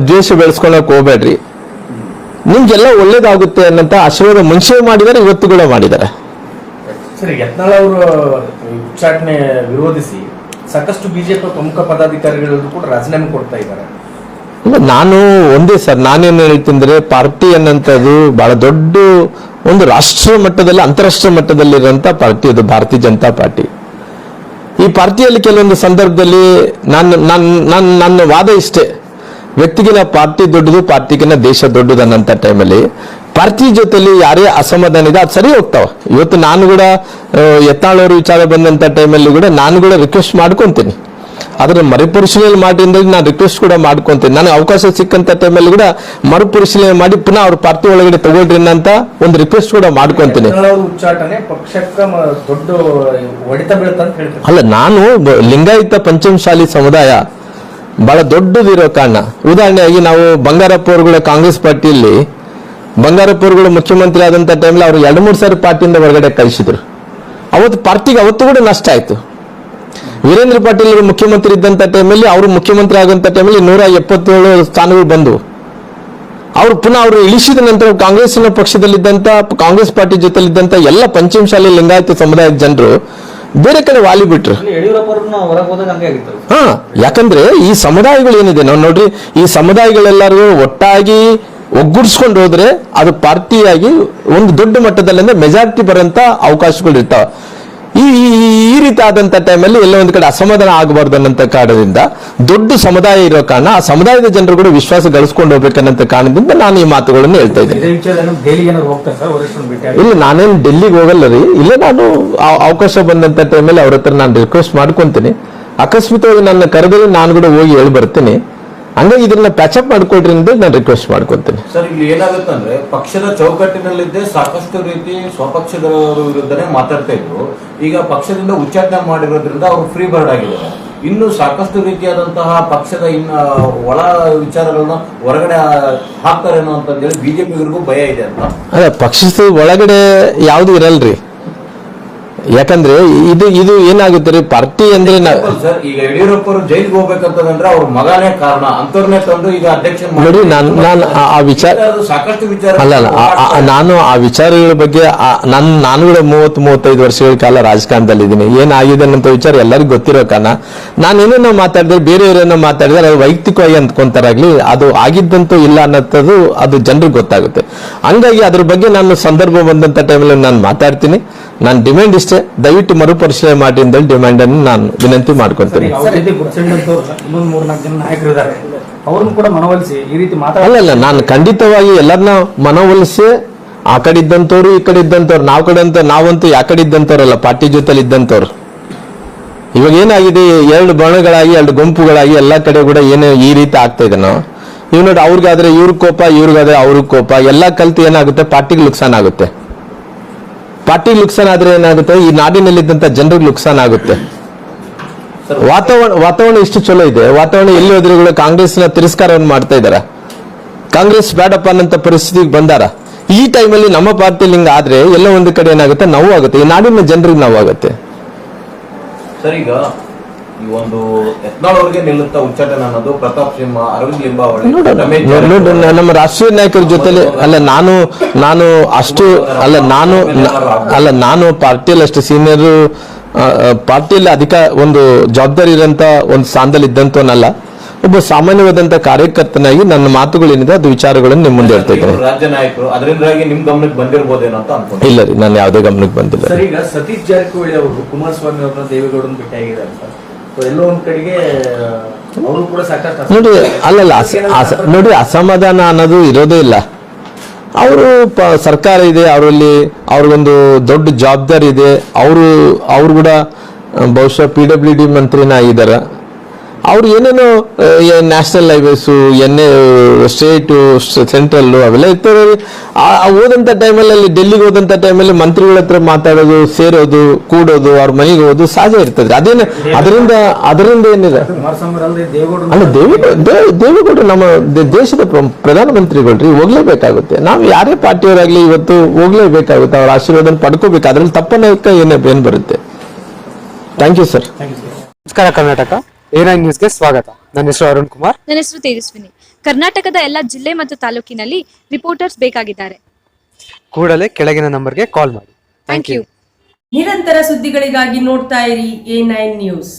ದ್ವೇಷ ಬೆಳೆಸ್ಕೊಳಕ್ ಹೋಗ್ಬೇಡ್ರಿ. ನಿಮ್ಗೆಲ್ಲ ಒಳ್ಳೇದಾಗುತ್ತೆ ಅನ್ನಂತ ಆಶೀರ್ವಾದ ಮುಂಚೆ ಮಾಡಿದ್ದಾರೆ ಇವತ್ತು ಕೂಡ ಮಾಡಿದ್ದಾರೆ. ಸರಿ, ಯತ್ನಾಳ್ ಅವರು ಉಚ್ಚಾಟನೆ ವಿರೋಧಿಸಿ ಸಾಕಷ್ಟು ಬಿಜೆಪಿ ಪ್ರಮುಖ ಪದಾಧಿಕಾರಿಗಳು ಕೂಡ ರಾಜೀನಾಮೆ ಕೊಡ್ತಾ ಇದ್ದಾರೆ. ನಾನು ಒಂದೇ ಸರ್, ನಾನೇನು ಹೇಳ್ತೀನಿ ಪಾರ್ಟಿ ಅನ್ನಂಥದ್ದು ಬಹಳ ದೊಡ್ಡ ಒಂದು ರಾಷ್ಟ್ರ ಮಟ್ಟದಲ್ಲಿ ಅಂತಾರಾಷ್ಟ್ರೀಯ ಮಟ್ಟದಲ್ಲಿರುವಂಥ ಪಾರ್ಟಿ ಅದು, ಭಾರತೀಯ ಜನತಾ ಪಾರ್ಟಿ. ಈ ಪಾರ್ಟಿಯಲ್ಲಿ ಕೆಲವೊಂದು ಸಂದರ್ಭದಲ್ಲಿ ನಾನು ನಾನು ನನ್ನ ನನ್ನ ವಾದ ಇಷ್ಟೇ. ವ್ಯಕ್ತಿಗಿನ ಪಾರ್ಟಿ ದೊಡ್ಡದು ಪಾರ್ಟಿಗಿನ ದೇಶ ದೊಡ್ಡದು ಅನ್ನಂತ ಟೈಮಲ್ಲಿ ಪಾರ್ಟಿ ಜೊತೆಲಿ ಯಾರೇ ಅಸಮಾಧಾನ ಇದೆ ಅದು ಸರಿ ಹೋಗ್ತಾವ. ಇವತ್ತು ನಾನು ಕೂಡ ಎತ್ತಾಳವ್ರ ವಿಚಾರ ಬಂದಂತ ಟೈಮಲ್ಲಿ ಕೂಡ ನಾನು ಕೂಡ ರಿಕ್ವೆಸ್ಟ್ ಮಾಡ್ಕೊಂತೀನಿ. ಆದ್ರೆ ಮರುಪರಿಶೀಲನೆ ಮಾಡಿಂದ ನಾನು ರಿಕ್ವೆಸ್ಟ್ ಕೂಡ ಮಾಡ್ಕೊಂತೀನಿ. ನನಗೆ ಅವಕಾಶ ಸಿಕ್ಕಂತ ಟೈಮಲ್ಲಿ ಕೂಡ ಮರುಪರಿಶೀಲನೆ ಮಾಡಿ ಪುನಃ ಅವ್ರ ಪಾರ್ಟಿ ಒಳಗಡೆ ತಗೊಳ್ರಿ ಅಂತ ಒಂದು ರಿಕ್ವೆಸ್ಟ್ ಕೂಡ ಮಾಡ್ಕೊಂತೀನಿ. ಅಲ್ಲ ನಾನು ಲಿಂಗಾಯತ ಪಂಚಮಶಾಲಿ ಸಮುದಾಯ ಬಹಳ ದೊಡ್ಡದಿರೋ ಕಾರಣ. ಉದಾಹರಣೆಯಾಗಿ ನಾವು ಬಂಗಾರಪ್ಪ ಅವರುಗಳ ಕಾಂಗ್ರೆಸ್ ಪಾರ್ಟಿಯಲ್ಲಿ ಬಂಗಾರಪ್ಪ ಅವರುಗಳು ಮುಖ್ಯಮಂತ್ರಿ ಆದಂತ ಟೈಮ್ಲಿ ಅವ್ರು ಎರಡು ಮೂರು ಸಾರಿ ಪಾರ್ಟಿಯಿಂದ ಹೊರಗಡೆ ಕಳಿಸಿದ್ರು. ಅವತ್ತು ಪಾರ್ಟಿಗೆ ಅವತ್ತು ಕೂಡ ನಷ್ಟ ಆಯ್ತು. ವೀರೇಂದ್ರ ಪಾಟೀಲ್ ಅವರು ಮುಖ್ಯಮಂತ್ರಿ ಇದ್ದಂತ ಟೈಮಲ್ಲಿ ಅವರು ಮುಖ್ಯಮಂತ್ರಿ ಆದಂಥ ಟೈಮಲ್ಲಿ ನೂರ ಎಪ್ಪತ್ತೇಳು ಸ್ಥಾನಗಳು ಬಂದವು. ಅವ್ರು ಪುನಃ ಅವರು ಇಳಿಸಿದ ನಂತರ ಕಾಂಗ್ರೆಸ್ಸಿನ ಪಕ್ಷದಲ್ಲಿದ್ದಂತ ಕಾಂಗ್ರೆಸ್ ಪಾರ್ಟಿ ಜೊತೆಲಿದ್ದಂತ ಎಲ್ಲ ಪಂಚಮಶಾಲಿ ಲಿಂಗಾಯತ ಸಮುದಾಯದ ಜನರು ಬೇರೆ ಕಡೆ ವಾಲಿ ಬಿಟ್ರು. ಹಾ ಯಾಕಂದ್ರೆ ಈ ಸಮುದಾಯಗಳು ಏನಿದೆ? ನಾವು ನೋಡ್ರಿ ಈ ಸಮುದಾಯಗಳೆಲ್ಲರೂ ಒಟ್ಟಾಗಿ ಒಗ್ಗೂಡಿಸ್ಕೊಂಡು ಹೋದ್ರೆ ಅದು ಪಾರ್ಟಿಯಾಗಿ ಒಂದು ದೊಡ್ಡ ಮಟ್ಟದಲ್ಲಿ ಮೆಜಾರಿಟಿ ಬರುವಂತ ಅವಕಾಶಗಳು ಇರ್ತಾವ ಈ, ಈ- ರೀತಿ ಆದಂತ ಟೈಮಲ್ಲಿ ಎಲ್ಲ ಒಂದು ಕಡೆ ಅಸಮಾಧಾನ ಆಗಬಾರ್ದು ಅನ್ನಂತ ಕಾರಣದಿಂದ ದೊಡ್ಡ ಸಮುದಾಯ ಇರೋ ಕಾರಣ ಆ ಸಮುದಾಯದ ಜನರು ಕೂಡ ವಿಶ್ವಾಸ ಗಳಿಸ್ಕೊಂಡು ಹೋಗ್ಬೇಕನ್ನಂತ ಕಾರಣದಿಂದ ನಾನು ಈ ಮಾತುಗಳನ್ನು ಹೇಳ್ತಾ ಇದ್ದೇನೆ. ಇಲ್ಲ, ನಾನೇನು ಡೆಲ್ಲಿಗೆ ಹೋಗಲ್ಲ ರೀ. ಇಲ್ಲ ನಾನು ಅವಕಾಶ ಬಂದಂತ ಟೈಮಲ್ಲಿ ಅವ್ರ ಹತ್ರ ನಾನು ರಿಕ್ವೆಸ್ಟ್ ಮಾಡ್ಕೊಂತೀನಿ. ಆಕಸ್ಮಿಕವಾಗಿ ನನ್ನ ಕರೆದಲ್ಲಿ ನಾನು ಕೂಡ ಹೋಗಿ ಹೇಳಿ ಬರ್ತೀನಿ ಹಂಗಾಗಿ ಇದನ್ನ ಪ್ಯಾಚಪ್ ಮಾಡ್ಕೊಡ್ರಿ ಅಂತ ನಾನು ರಿಕ್ವೆಸ್ಟ್ ಮಾಡ್ಕೊಂತೀನಿ. ಸರ್ ಇಲ್ಲಿ ಏನಾಗುತ್ತಂದ್ರೆ ಪಕ್ಷದ ಚೌಕಟ್ಟಿನಲ್ಲಿದ್ದೇ ಸಾಕಷ್ಟು ರೀತಿ ಸ್ವಪಕ್ಷದವರ ವಿರುದ್ಧನೇ ಮಾತಾಡ್ತಾ ಇದ್ರು. ಈಗ ಪಕ್ಷದಿಂದ ಉಚ್ಚಾಟನೆ ಮಾಡಿರೋದ್ರಿಂದ ಅವರು ಫ್ರೀ ಬರ್ಡ್ ಆಗಿದ್ದಾರೆ. ಇನ್ನು ಸಾಕಷ್ಟು ರೀತಿಯಾದಂತಹ ಪಕ್ಷದ ಇನ್ನ ಒಳ ವಿಚಾರಗಳನ್ನ ಹೊರಗಡೆ ಹಾಕ್ತಾರೇನೋ ಅಂತಂದೇಳಿ ಬಿಜೆಪಿಗರಿಗೂ ಭಯ ಇದೆ ಅಂತ. ಅದೇ ಪಕ್ಷದ ಒಳಗಡೆ ಯಾವ್ದು ಇರಲ್ರಿ? ಯಾಕಂದ್ರೆ ಇದು ಇದು ಏನಾಗುತ್ತೆ ರೀ? ಪಾರ್ಟಿ ಅಂದ್ರೆ ಸರ್ ಈಗ ಯಡಿಯೂರಪ್ಪ ಅವರು ಜೈಲಿಗೆ ಹೋಗ್ಬೇಕಂತಂದ್ರೆ ಅವ್ರ ಮಗನೇ ಕಾರಣ. ಅಂತವ್ರನ್ನೇ ತಂದು ಈಗ ಅಧ್ಯಕ್ಷ ನೋಡಿ ನಾನು ನಾನು ಆ- ವಿಚಾರ ಸಾಕಷ್ಟು ವಿಚಾರ ಅಲ್ಲ ಅಲ್ಲ ನಾನು ಆ ವಿಚಾರಗಳ ಬಗ್ಗೆ ನನ್ ನಾನು ಕೂಡ ಮೂವತ್ತು ಮೂವತ್ತೈದು ವರ್ಷಗಳ ಕಾಲ ರಾಜಕಾರಣದಲ್ಲಿ ಇದ್ದೀನಿ ಏನಾಗಿದೆ ಅನ್ನೋ ವಿಚಾರ ಎಲ್ಲರಿಗೂ ಗೊತ್ತಿರೋ ಕಾರಣ. ನಾನು ಏನೇನೋ ಮಾತಾಡಿದ್ರೆ ಬೇರೆಯವರೇನೋ ಮಾತಾಡಿದ್ರೆ ಅದು ವೈಯಕ್ತಿಕವಾಗಿ ಅಂದ್ಕೊಂತಾರಾಗ್ಲಿ ಅದು ಆಗಿದ್ದಂತೂ ಇಲ್ಲ ಅನ್ನೋದು ಅದು ಜನರಿಗೆ ಗೊತ್ತಾಗುತ್ತೆ. ಹಂಗಾಗಿ ಅದ್ರ ಬಗ್ಗೆ ನಾನು ಸಂದರ್ಭ ಬಂದಂತ ಟೈಮಲ್ಲಿ ನಾನು ಮಾತಾಡ್ತೀನಿ. ನಾನು ಡಿಮ್ಯಾಂಡ್ ಇಷ್ಟೇ ದಯವಿಟ್ಟು ಮರುಪರಿಶೀಲನೆ ಮಾಡಿ ಅಂತ ಡಿಮ್ಯಾಂಡ್ ಅನ್ನು ನಾನು ವಿನಂತಿ ಮಾಡ್ಕೊಂತೀನಿ ಅಲ್ಲ ಅಲ್ಲ ನಾನು ಖಂಡಿತವಾಗಿ ಎಲ್ಲರನ್ನ ಮನವೊಲಿಸಿ ಆ ಕಡೆ ಇದ್ದಂಥವ್ರು ಈ ಕಡೆ ಇದ್ದಂಥವ್ರು ನಾವು ಕಡೆ ಅಂತ ನಾವಂತೂ ಯಾ ಕಡೆ ಇದ್ದಂಥವ್ರಲ್ಲ ಪಾರ್ಟಿ ಜೊತೆಲಿ ಇದ್ದಂಥವ್ರು. ಇವಾಗ ಏನಾಗಿದೆ ಎರಡು ಬಣಗಳಾಗಿ ಎರಡು ಗುಂಪುಗಳಾಗಿ ಎಲ್ಲ ಕಡೆ ಕೂಡ ಏನು ಈ ರೀತಿ ಆಗ್ತಾ ಇದೆ ನಾವು ಇವ್ ನೋಡಿ ಅವ್ರಿಗಾದ್ರೆ ಇವ್ರ ಕೋಪ ಇವ್ರಿಗಾದ್ರೆ ಅವ್ರಿಗೆ ಕೋಪ ಎಲ್ಲ ಕಲ್ತು ಏನಾಗುತ್ತೆ ಪಾರ್ಟಿಗೆ ನುಕ್ಸಾನ್ ಆಗುತ್ತೆ. ಪಾರ್ಟಿಗೆ ನುಕ್ಸಾನ್ ಆದ್ರೆ ಏನಾಗುತ್ತೆ? ಈ ನಾಡಿನಲ್ಲಿದ್ದಂತ ಜನರಿಗೆ ನುಕ್ಸಾನ್ ಆಗುತ್ತೆ. ವಾತಾವರಣ ವಾತಾವರಣ ಇಷ್ಟು ಚಲೋ ಇದೆ. ವಾತಾವರಣ ಎಲ್ಲಿ ಹೋದ್ರೆ ಕೂಡ ಕಾಂಗ್ರೆಸ್ನ ತಿರಸ್ಕಾರವನ್ನು ಮಾಡ್ತಾ ಇದ್ದಾರ. ಕಾಂಗ್ರೆಸ್ ಬೇಡಪ್ಪ ಅನ್ನಂತ ಪರಿಸ್ಥಿತಿಗೆ ಬಂದಾರ. ಈ ಟೈಮಲ್ಲಿ ನಮ್ಮ ಪಾರ್ಟಿಲಿ ಹಿಂಗ ಆದ್ರೆ ಎಲ್ಲ ಒಂದು ಕಡೆ ಏನಾಗುತ್ತೆ? ನೋವು ಆಗುತ್ತೆ. ಈ ನಾಡಿನ ಜನರಿಗೆ ನೋವಾಗುತ್ತೆ ಈ ಒಂದು ಯತ್ನಾಳ್ ಅವರಿಗೆ ನಿಲ್ಲುತ್ತಾ ಉಚ್ಚಾಟನೆ ಅನ್ನೋದು ಪ್ರತಾಪ್ ಸಿಂಹ ಅರವಿಂದ್ ಲಿಂಬಾವಳಿ. ನಮ್ಮ ರಾಷ್ಟ್ರೀಯ ನಾಯಕರ ಜೊತೆಲಿ ಅಲ್ಲ ನಾನು ನಾನು ಅಷ್ಟು ಅಲ್ಲ ನಾನು ಅಲ್ಲ ನಾನು ಪಾರ್ಟಿಯಲ್ಲಿ ಅಷ್ಟು ಸೀನಿಯರ್ ಪಾರ್ಟಿಯಲ್ಲಿ ಅಧಿಕ ಒಂದು ಜವಾಬ್ದಾರಿ ಇರೋಂತ ಒಂದು ಸ್ಥಾನದಲ್ಲಿ ಇದ್ದಂತವನಲ್ಲ ಒಬ್ಬ ಸಾಮಾನ್ಯವಾದಂತ ಕಾರ್ಯಕರ್ತನಾಗಿ ನನ್ನ ಮಾತುಗಳೇನಿದೆ ಅದು ವಿಚಾರಗಳನ್ನು ನಿಮ್ಮ ಮುಂದೆ ಹೇಳ್ತಾ ಇದ್ದೇನೆ. ರಾಜ್ಯ ನಾಯಕರು ಅದರಿಂದಾಗಿ ನಿಮ್ ಗಮನಕ್ಕೆ ಬಂದಿರಬಹುದೇನೋ ಅಂತ ಅನ್ಕೊಂಡು ಇಲ್ಲ ರೀ ನಾನು ಯಾವುದೇ ಗಮನಕ್ಕೆ ಬಂದಿಲ್ಲ ಸರ್ ಈಗ ಸತೀಶ್ ಜಾರಕಿಹೊಳಿ ಅವರು ಕುಮಾರಸ್ವಾಮಿ ಅವರನ್ನ ದೇವೇಗೌಡನ ಭೇಟಿಯಾಗಿದ್ದಾರೆ So ಎಲ್ಲೋ ಒಂದ್ ಕಡೆಗೆ ಅವರು ಕೂಡ ಸಾಕಷ್ಟು ನೋಡಿ ಅಲ್ಲಲ್ಲ ನೋಡಿ ಅಸಮಾಧಾನ ಅನ್ನೋದು ಇರೋದೇ ಇಲ್ಲ. ಅವರು ಪ ಸರ್ಕಾರ ಇದೆ ಅವರಲ್ಲಿ ಅವ್ರಿಗೊಂದು ದೊಡ್ಡ ಜವಾಬ್ದಾರಿ ಇದೆ. ಅವರು ಅವ್ರು ಕೂಡ ಬಹುಶಃ ಪಿ ಡಬ್ಲ್ಯೂ ಡಿ ಮಂತ್ರಿನ ಆಗಿದ್ದಾರೆ ಅವ್ರು ಏನೇನೋ national highways N A state central ಅವೆಲ್ಲ ಇರ್ತಾರೆ ಹೋದಂಥ ಟೈಮಲ್ಲಿ ಅಲ್ಲಿ ಡೆಲ್ಲಿಗೆ ಹೋದಂಥ ಟೈಮಲ್ಲಿ ಮಂತ್ರಿಗಳ ಹತ್ರ ಮಾತಾಡೋದು ಸೇರೋದು ಕೂಡೋದು ಅವ್ರ ಮನೆಗೆ ಹೋಗೋದು ಸಹಜ ಇರ್ತದೆ. ಅದೇನು ಅದರಿಂದ ಅದರಿಂದ ಏನಿದೆ? ಅಲ್ಲ ದೇವೇಗೌಡ ದೇವೇಗೌಡರು ನಮ್ಮ ದೇಶದ ಪ್ರ- ಪ್ರಧಾನಮಂತ್ರಿಗಳ್ರಿ ಹೋಗ್ಲೇಬೇಕಾಗುತ್ತೆ. ನಾವು ಯಾರೇ ಪಾರ್ಟಿಯವರಾಗಲಿ ಇವತ್ತು ಹೋಗ್ಲೇಬೇಕಾಗುತ್ತೆ. ಅವ್ರ ಆಶೀರ್ವಾದ ಪಡ್ಕೋಬೇಕು. ಅದ್ರಲ್ಲಿ ತಪ್ಪನ ಏನೇ ಏನು ಬರುತ್ತೆ? ಥ್ಯಾಂಕ್ ಯು ಸರ್ ನಮಸ್ಕಾರ ಕರ್ನಾಟಕ. ಎ ನೈನ್ ನ್ಯೂಸ್ಗೆ ಸ್ವಾಗತ. ನನ್ನ ಹೆಸರು ಅರುಣ್ ಕುಮಾರ್. ನನ್ನ ಹೆಸರು ತೇಜಸ್ವಿನಿ. ಕರ್ನಾಟಕದ ಎಲ್ಲ ಜಿಲ್ಲೆ ಮತ್ತು ತಾಲೂಕಿನಲ್ಲಿ ರಿಪೋರ್ಟರ್ಸ್ ಬೇಕಾಗಿದ್ದಾರೆ. ಕೂಡಲೇ ಕೆಳಗಿನ ನಂಬರ್ಗೆ ಕಾಲ್ ಮಾಡಿ. ಥ್ಯಾಂಕ್ ಯು ನಿರಂತರ ಸುದ್ದಿಗಳಿಗಾಗಿ ನೋಡ್ತಾ ಇರಿ ಎ ನೈನ್ ನ್ಯೂಸ್.